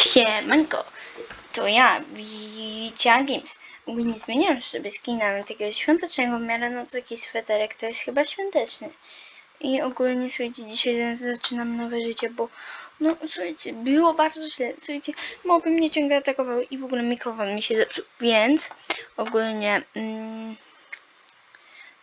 Siemanko, to ja, Wicia Games. Ogólnie zmieniam sobie skina na takiego świątecznego miarę, no taki sweterek to jest chyba świąteczny. I ogólnie, słuchajcie, dzisiaj zaczynam nowe życie, bo no słuchajcie, było bardzo źle, słuchajcie, moby mnie ciągle atakowały i w ogóle mikrofon mi się zepsuł, więc ogólnie mm,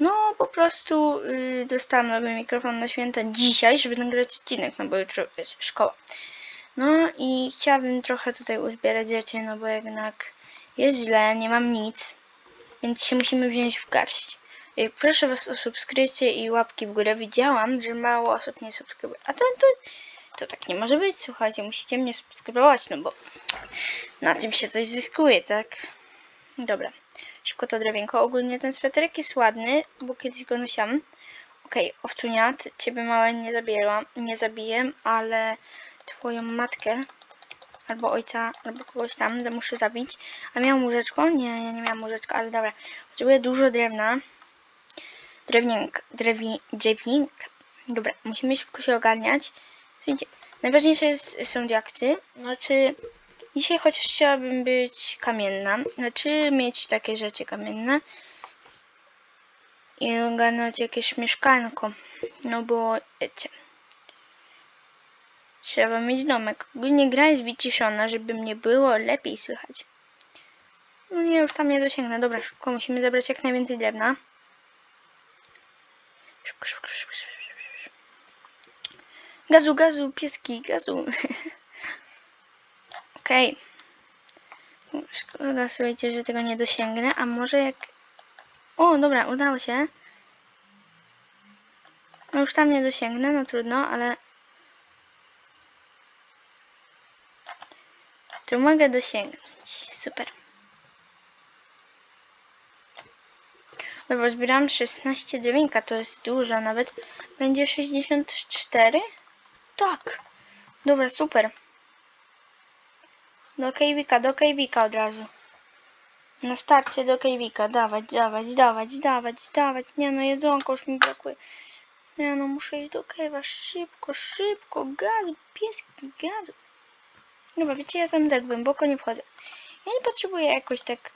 no po prostu y, dostałam nowy mikrofon na święta dzisiaj, żeby nagrać odcinek, no bo jutro jest szkoła. No i chciałabym trochę tutaj uzbierać rzeczy, no bo jednak jest źle, nie mam nic, więc się musimy wziąć w garść. Y, Proszę Was o subskrypcję i łapki w górę. Widziałam, że mało osób nie subskrybuje. A to, to, to tak nie może być, słuchajcie, musicie mnie subskrybować, no bo na tym się coś zyskuje, tak? Dobra, szybko to drewienko. Ogólnie ten sweterek jest ładny, bo kiedyś go nosiłam. Okej, owczunia, ty- ciebie małe nie zabijałam, nie zabiję, ale twoją matkę albo ojca, albo kogoś tam muszę zabić. A miałam łóżeczko? Nie, ja nie miałam łóżeczka, ale dobra. Potrzebuję dużo drewna. Drewnienk, drewi, drewnienk. Dobra, musimy szybko się ogarniać. Słuchajcie, najważniejsze jest, są diakty. Znaczy, dzisiaj chociaż chciałabym być kamienna. Znaczy, mieć takie rzeczy kamienne. I ogarnąć jakieś mieszkanko. No bo, wiecie, Trzeba mieć domek. Ogólnie gra jest wyciszona, żeby mnie było lepiej słychać. No nie, już tam nie dosięgnę. Dobra, szybko musimy zebrać jak najwięcej drewna. Szybko, szybko, szybko, szybko. Gazu, gazu, pieski, gazu. Okej. Szkoda, słuchajcie, że tego nie dosięgnę. A może jak... O, dobra, udało się. No już tam nie dosięgnę, no trudno, ale Tu mogę dosięgnąć. Super. Dobra, zbieram 16 drewinka, to jest dużo nawet. Będzie 64? Tak. Dobra, super. Do Kejwika, do Kejwika od razu. Na starcie do Kejwika. Dawać, dawać, dawać, dawać, dawać. Nie no, jedzonko już mi brakuje. Nie no, muszę iść do Kejwa. Szybko, szybko. Gazu, pieski, gazu. Dobra, wiecie, ja sam za głęboko nie wchodzę. Ja nie potrzebuję jakoś tak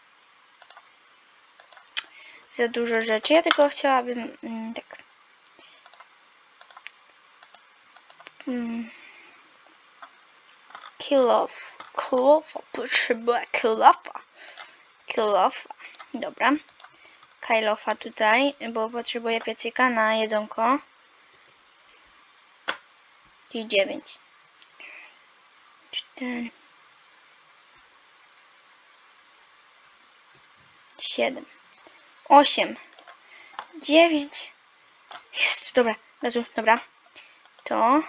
za dużo rzeczy. Ja tylko chciałabym mm, tak mm, kill off. Kill offa. Potrzebuję. Kill offa. Dobra. Kill offa tutaj, bo potrzebuję piecyka na jedzonko. I 9 cztery, siedem, osiem, dziewięć. Jest, dobra, gazu, dobra. To,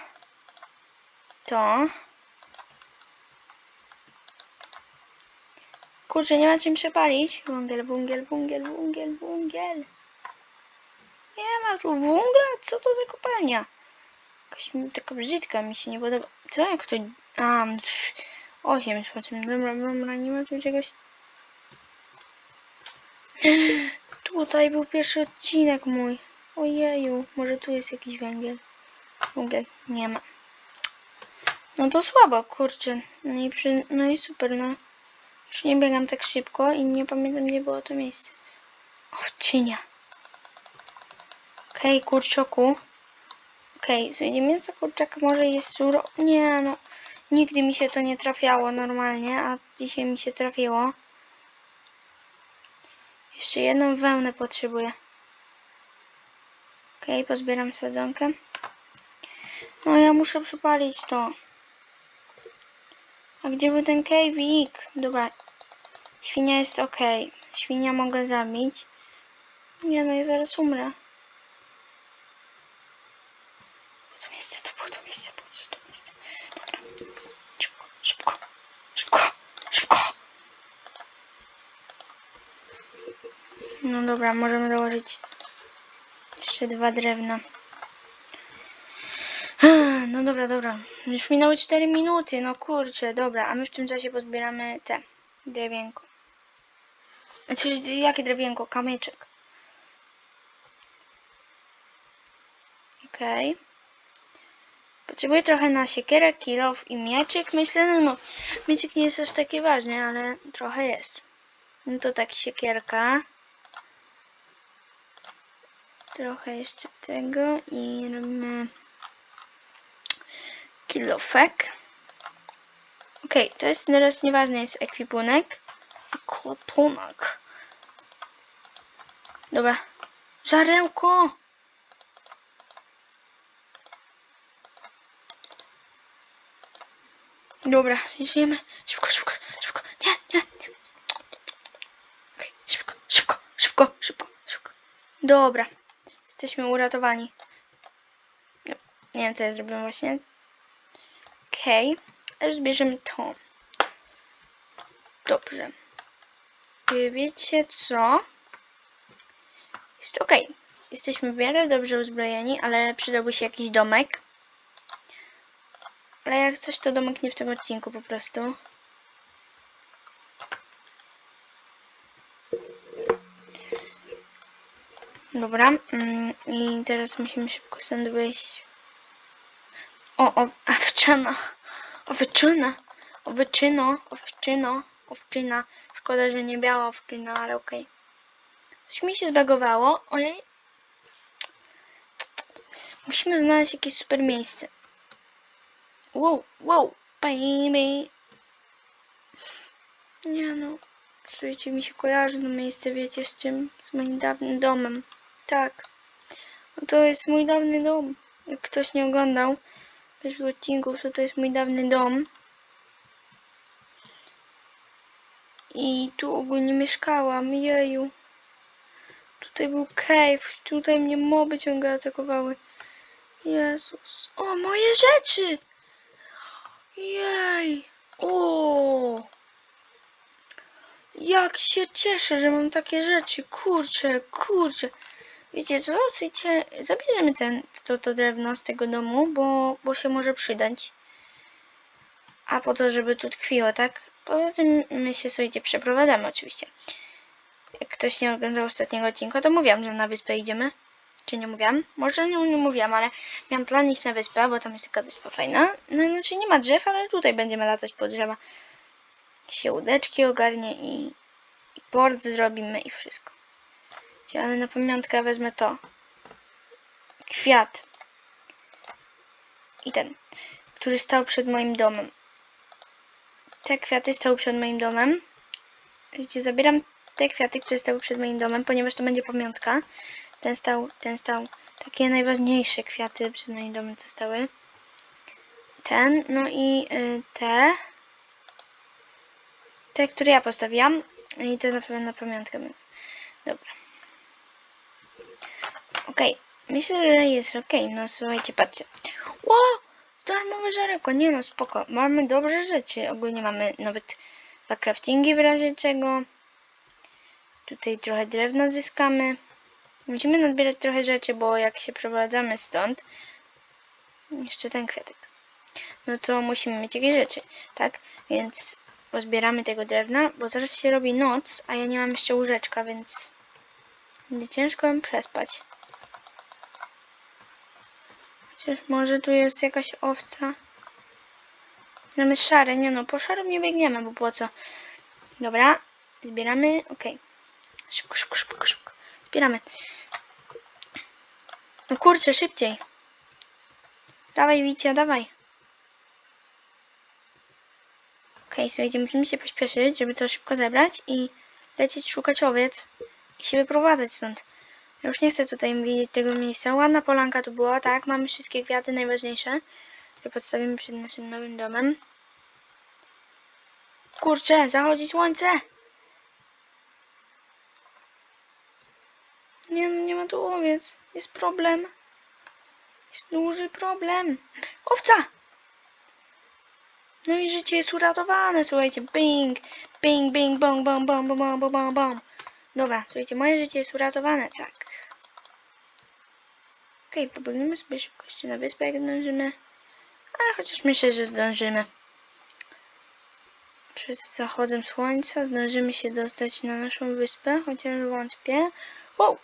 to. Kurczę, nie ma czym przepalić. Wągiel, wągiel, wągiel, wągiel, wągiel. Nie ma tu węgla? Co to za kopalnia? Jakaś taka brzydka mi się nie podoba. Co jak to... A, 8 z potem. Dobra, dobra, nie ma tu czegoś... Tutaj był pierwszy odcinek mój. Ojeju, może tu jest jakiś węgiel. Węgiel, nie ma. No to słabo, kurczę. No i, przy... no i super, no. Już nie biegam tak szybko i nie pamiętam, gdzie było to miejsce. Owczynia. Okej, okay, kurczoku. Okej, okay, mięso kurczaka może jest suro... Nie no, nigdy mi się to nie trafiało normalnie, a dzisiaj mi się trafiło. Jeszcze jedną wełnę potrzebuję. Okej, okay, pozbieram sadzonkę. No ja muszę przepalić to. A gdzie był ten kejwik? Dobra, świnia jest ok. Świnia mogę zabić. Nie no, ja zaraz umrę. to miejsce, to było to miejsce, po co to miejsce? Dobra. Szybko, szybko, szybko, szybko. No dobra, możemy dołożyć jeszcze dwa drewna. No dobra, dobra. Już minęły 4 minuty, no kurczę, dobra. A my w tym czasie pozbieramy te drewienko. Znaczy, jakie drewienko? Kamyczek. Okej. Okay Potrzebuję trochę na siekierę, kilof i mieczyk. Myślę, no, no mieczyk nie jest aż taki ważny, ale trochę jest. No to tak siekierka. Trochę jeszcze tego i robimy kilofek. Okej, to jest teraz nieważny jest ekwipunek. Akwapunek. Dobra. Żarełko! Dobra, jedziemy. Szybko, szybko, szybko. Nie, nie, nie. Okej, szybko, szybko, szybko, szybko, szybko. Dobra. Jesteśmy uratowani. Nie wiem, co ja zrobiłem właśnie. Okej. Okay. Zbierzemy to. Dobrze. I Wiecie co? Jest ok. Jesteśmy w miarę dobrze uzbrojeni, ale przydałby się jakiś domek. Ale jak coś, to domek nie w tym odcinku po prostu. Dobra. mm, I teraz musimy szybko stąd wyjść. O, o, owczana. Owczyna. Owczyno. Owczyno. Owczyna. Szkoda, że nie biała owczyna, ale okej. Coś mi się zbagowało. Ojej. Musimy znaleźć jakieś super miejsce. Wow, wow, baby. Nie no. Słuchajcie, mi się kojarzy to miejsce, wiecie z czym? Z moim dawnym domem. Tak. No to jest mój dawny dom. Jak ktoś nie oglądał bez odcinków, to to jest mój dawny dom. I tu ogólnie mieszkałam, jeju. Tutaj był cave, tutaj mnie moby ciągle atakowały. Jezus. O, moje rzeczy! Jej! O! Jak się cieszę, że mam takie rzeczy. Kurczę, kurczę. Wiecie co? Słuchajcie, zabierzemy ten, to, to drewno z tego domu, bo, bo się może przydać. A po to, żeby tu tkwiło, tak? Poza tym my się, słuchajcie, przeprowadzamy oczywiście. Jak ktoś nie oglądał ostatniego odcinka, to mówiłam, że na wyspę idziemy. Czy nie mówiłam? Może nie, nie mówiłam, ale miałam plan iść na wyspę, bo tam jest taka wyspa fajna. No znaczy nie ma drzew, ale tutaj będziemy latać po drzewa. Się łódeczki ogarnie i, i port zrobimy i wszystko. Ale na pamiątkę wezmę to. Kwiat. I ten, który stał przed moim domem. Te kwiaty stały przed moim domem. Wiecie, zabieram te kwiaty, które stały przed moim domem, ponieważ to będzie pamiątka. Ten stał, ten stał. Takie najważniejsze kwiaty przed moim domem, co stały. Ten, no i y, te. Te, które ja postawiłam. I te na pewno na pamiątkę. Dobra. Okej. Myślę, że jest okej. No słuchajcie, patrzcie. Ło! Darmowe żarełko. Nie no, spoko. Mamy dobre rzeczy. Ogólnie mamy nawet dwa craftingi w razie czego. Tutaj trochę drewna zyskamy. Musimy nadbierać trochę rzeczy, bo jak się przeprowadzamy stąd, jeszcze ten kwiatek, no to musimy mieć jakieś rzeczy, tak? Więc pozbieramy tego drewna, bo zaraz się robi noc, a ja nie mam jeszcze łóżeczka, więc będzie ciężko przespać. Chociaż może tu jest jakaś owca. Mamy szare, nie no, po szarym nie biegniemy, bo po co? Dobra, zbieramy, okej. Szybko, szybko, szybko, szybko. Zbieramy. No kurczę, szybciej. Dawaj, Wicia, dawaj. Okay, słuchajcie, musimy się pośpieszyć, żeby to szybko zebrać i lecieć szukać owiec i się wyprowadzać stąd. Już nie chcę tutaj widzieć tego miejsca. Ładna polanka tu była, tak? Mamy wszystkie kwiaty najważniejsze, które podstawimy przed naszym nowym domem. Kurczę, zachodzi słońce! Nie, no nie ma tu owiec. Jest problem. Jest duży problem. Owca! No i życie jest uratowane, słuchajcie. Bing, bing, bing, bong, bong, bong, bong, bong, bong, bong. Dobra, słuchajcie, moje życie jest uratowane, tak. Okej, okay, pobiegniemy sobie szybkości na wyspę, jak zdążymy. Ale chociaż myślę, że zdążymy. Przed zachodem słońca zdążymy się dostać na naszą wyspę, chociaż wątpię. Wow! Okej,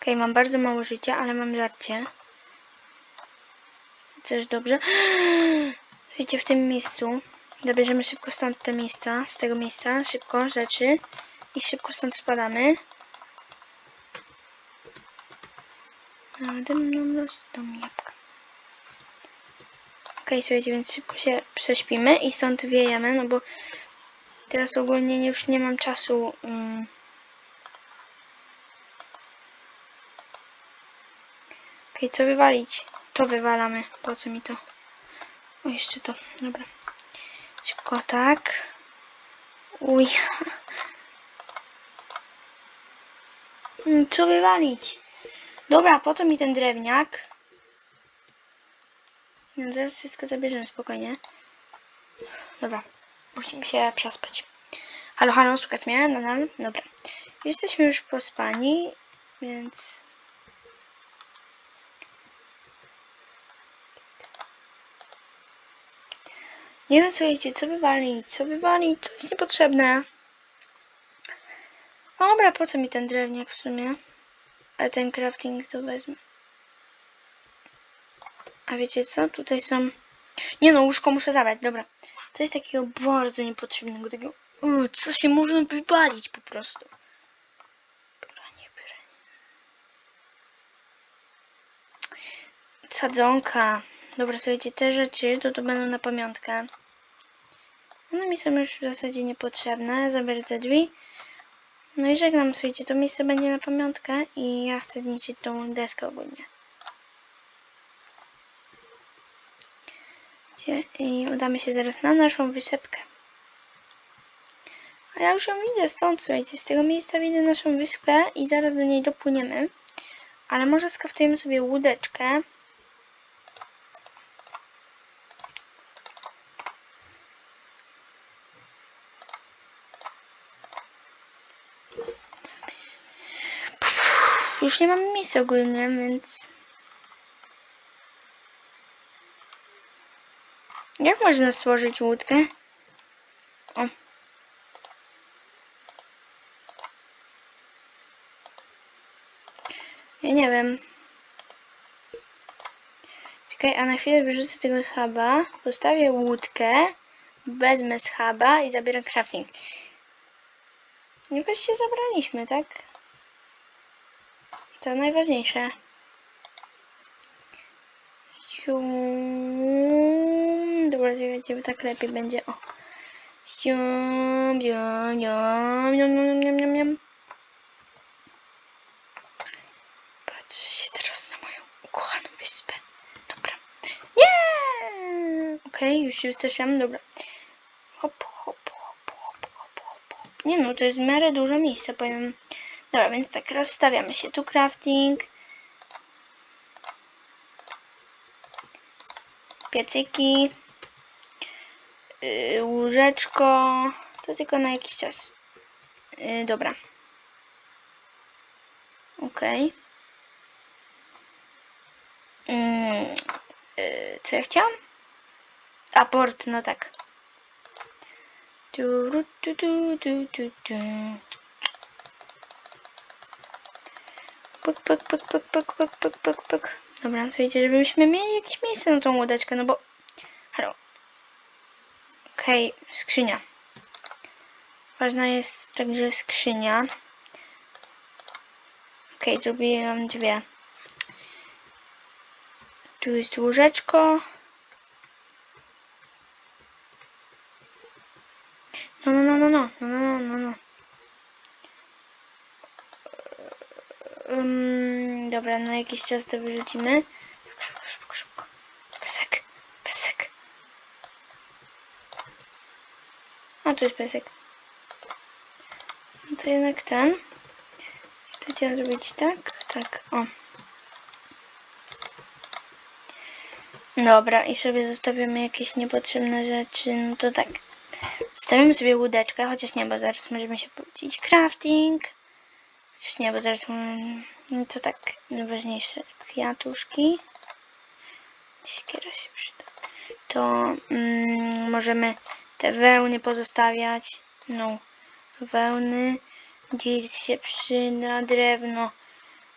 okay, mam bardzo mało życia, ale mam żarcie. też dobrze. Wiecie, w tym miejscu zabierzemy szybko stąd te miejsca, z tego miejsca, szybko rzeczy i szybko stąd spadamy. Nade mną rosną jabłka. Okej, słuchajcie, więc szybko się prześpimy i stąd wiejemy, no bo teraz ogólnie już nie mam czasu. Mm, Okej, co wywalić? To wywalamy. Po co mi to? O, jeszcze to. Dobra. Szybko, tak. Uj. Co wywalić? Dobra, po co mi ten drewniak? No, zaraz wszystko zabierzemy spokojnie. Dobra, musimy się przespać. Halo, halo, słuchaj mnie? Nadal? Dobra. Jesteśmy już pospani, więc... Nie wiem, słuchajcie, co wywalić, co wywalić, co jest niepotrzebne. Dobra, po co mi ten drewniak w sumie? A ten crafting to wezmę. A wiecie co? Tutaj są... Nie no, łóżko muszę zabrać, dobra. Coś takiego bardzo niepotrzebnego, takiego... O, co się można wywalić po prostu. Branie, branie. Sadzonka. Dobra, słuchajcie, te rzeczy to to będą na pamiątkę. One mi są już w zasadzie niepotrzebne. Zabiorę te drzwi. No i żegnam, słuchajcie, to miejsce będzie na pamiątkę i ja chcę zniszczyć tą deskę ogólnie. I udamy się zaraz na naszą wysepkę. A ja już ją widzę stąd, słuchajcie, z tego miejsca widzę naszą wyspę i zaraz do niej dopłyniemy. Ale może skaftujemy sobie łódeczkę. Już nie mamy miejsca ogólnie, więc... Jak można stworzyć łódkę? O. Ja nie wiem. Czekaj, a na chwilę wyrzucę tego schaba, postawię łódkę, wezmę schaba i zabieram crafting. Jakoś się zabraliśmy, tak? To najważniejsze. Sium. Dobra, czekajcie, tak lepiej będzie. O. Sium, sium, sium, sium, sium, sium, sium. Patrzcie teraz na moją ukochaną wyspę. Dobra. Nie! Okej, już się wystraszyłam, dobra. Hop, hop, hop, hop, hop, hop. Nie no, to jest w miarę dużo miejsca, powiem. Dobra, więc tak, rozstawiamy się. Tu crafting. Piecyki. Yy, łóżeczko. To tylko na jakiś czas. Yy, dobra. Okej. Mm, yy, co ja chciałam? Aport, no tak. Tu, ru, tu, tu, tu, tu, tu. Puk, puk, puk, puk, puk, puk, puk, puk, puk. Dobra, słuchajcie, żebyśmy mieli jakieś miejsce na tą łódeczkę, no bo... Halo. Okej, skrzynia. Ważna jest także skrzynia. Okej, zrobiłam dwie. Tu jest łóżeczko. Dobra, na jakiś czas to wyrzucimy. Szybko, szybko, szybko. Pesek, pesek. A, tu jest pesek. No to jednak ten. To chciałam zrobić tak, tak, o. Dobra, i sobie zostawimy jakieś niepotrzebne rzeczy, no to tak. Zostawimy sobie łódeczkę, chociaż nie, bo zaraz możemy się powiedzieć crafting. Chociaż nie, bo zaraz mm, no to tak, najważniejsze kwiatuszki. Siekiera się przyda. To mm, możemy te wełny pozostawiać. No, wełny. Dzielić się przyda, drewno.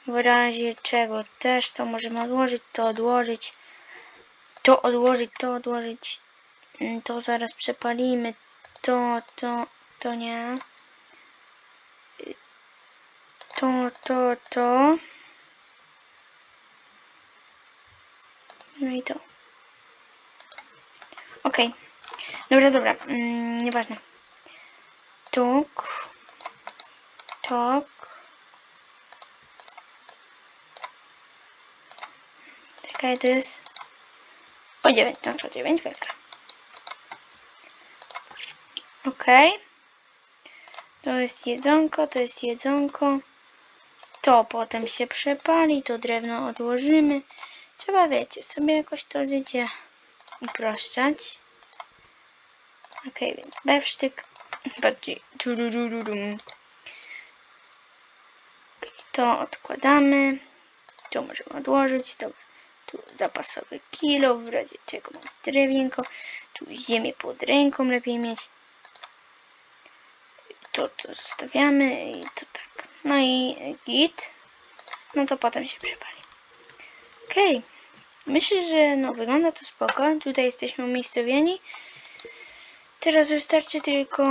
W razie czego też to możemy odłożyć, to odłożyć. To odłożyć, to odłożyć. Mm, To zaraz przepalimy. To, to, to nie. To, to, to. No i to. Okej. Dobra, dobra. Mm, nieważne. Tuk. Tak. Czekaj, to jest... O 9, no to 9 wygra. Okej. To jest jedzonko, to jest jedzonko. To potem się przepali, to drewno odłożymy. Trzeba, wiecie, sobie jakoś to życie upraszczać. Okej, więc bewsztyk. To odkładamy. To możemy odłożyć. Dobra. Tu zapasowy kilo, w razie czego mam drewienko. Tu ziemię pod ręką lepiej mieć. To, to zostawiamy i to tak. No i git. No to potem się przepali. Okej. Myślę, że no wygląda to spoko. Tutaj jesteśmy umiejscowieni. Teraz wystarczy tylko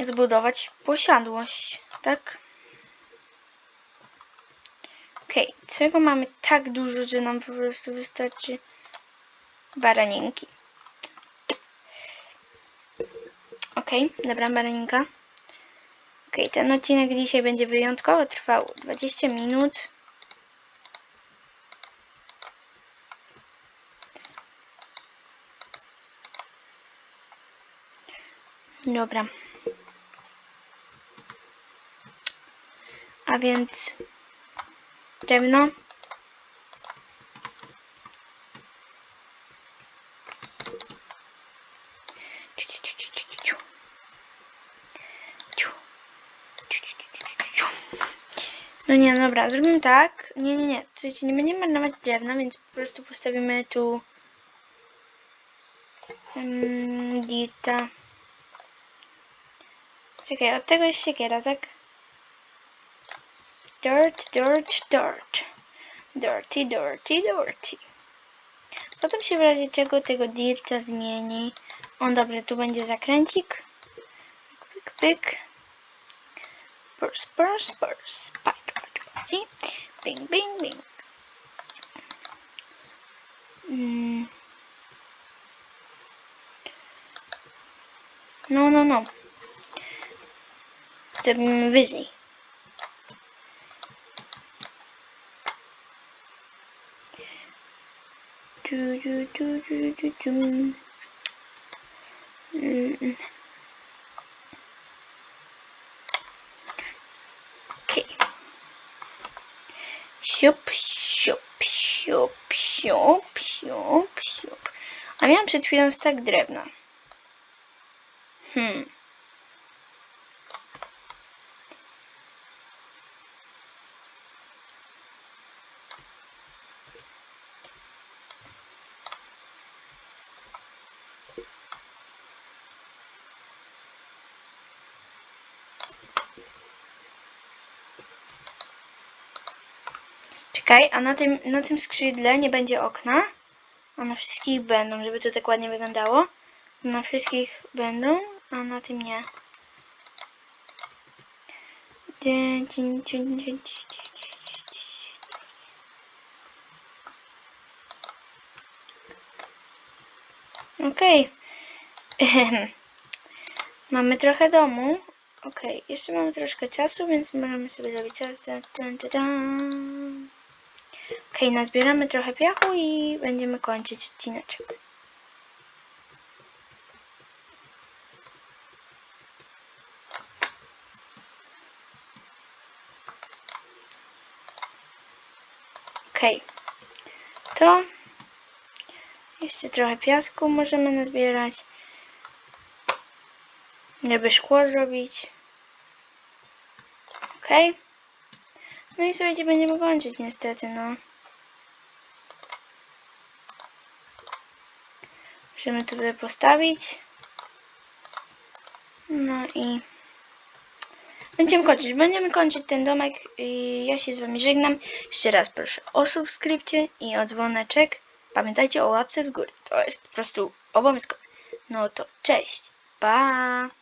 zbudować posiadłość, tak? Okej, czego mamy tak dużo, że nam po prostu wystarczy baraninki. Okej, dobra, baraninka. Okej, ten odcinek dzisiaj będzie wyjątkowo trwał 20 minut. Dobra. A więc drewno. No nie, dobra, zrobimy tak. Nie, nie, nie. Słuchajcie, nie będziemy marnować drewna, więc po prostu postawimy tu um, dita. Czekaj, od tego jest siekiera, tak? Dirt, dirt, dirt. Dirty, dirty, dirty. Potem się w razie czego tego dirta zmieni. O, dobrze, tu będzie zakręcik. Pyk, pyk. Spurs, spurs, spurs. Bing, bing, bing. Mm. No, no, no. Zrobimy wyżej. Du, du, du, du, du, du. Mm. Siup, siup, siup, siup, siup, siup. A miałam przed chwilą stak drewna. Hmm. A na tym, na tym skrzydle nie będzie okna, a na wszystkich będą, żeby to tak ładnie wyglądało. Na wszystkich będą, a na tym nie. Okej. Ehem. Mamy trochę domu. Okej, jeszcze mamy troszkę czasu, więc możemy sobie zrobić czas. Tan, tan, tan, tan. Okej, nazbieramy trochę piachu i będziemy kończyć odcineczek. Okej, to jeszcze trochę piasku możemy nazbierać, żeby szkło zrobić. Okej. No i słuchajcie, będziemy kończyć niestety, no. Możemy tutaj postawić. No i będziemy kończyć. Będziemy kończyć ten domek. I ja się z wami żegnam. Jeszcze raz proszę o subskrypcję i o dzwoneczek. Pamiętajcie o łapce w górę. To jest po prostu obowiązkowe. No to cześć. Pa!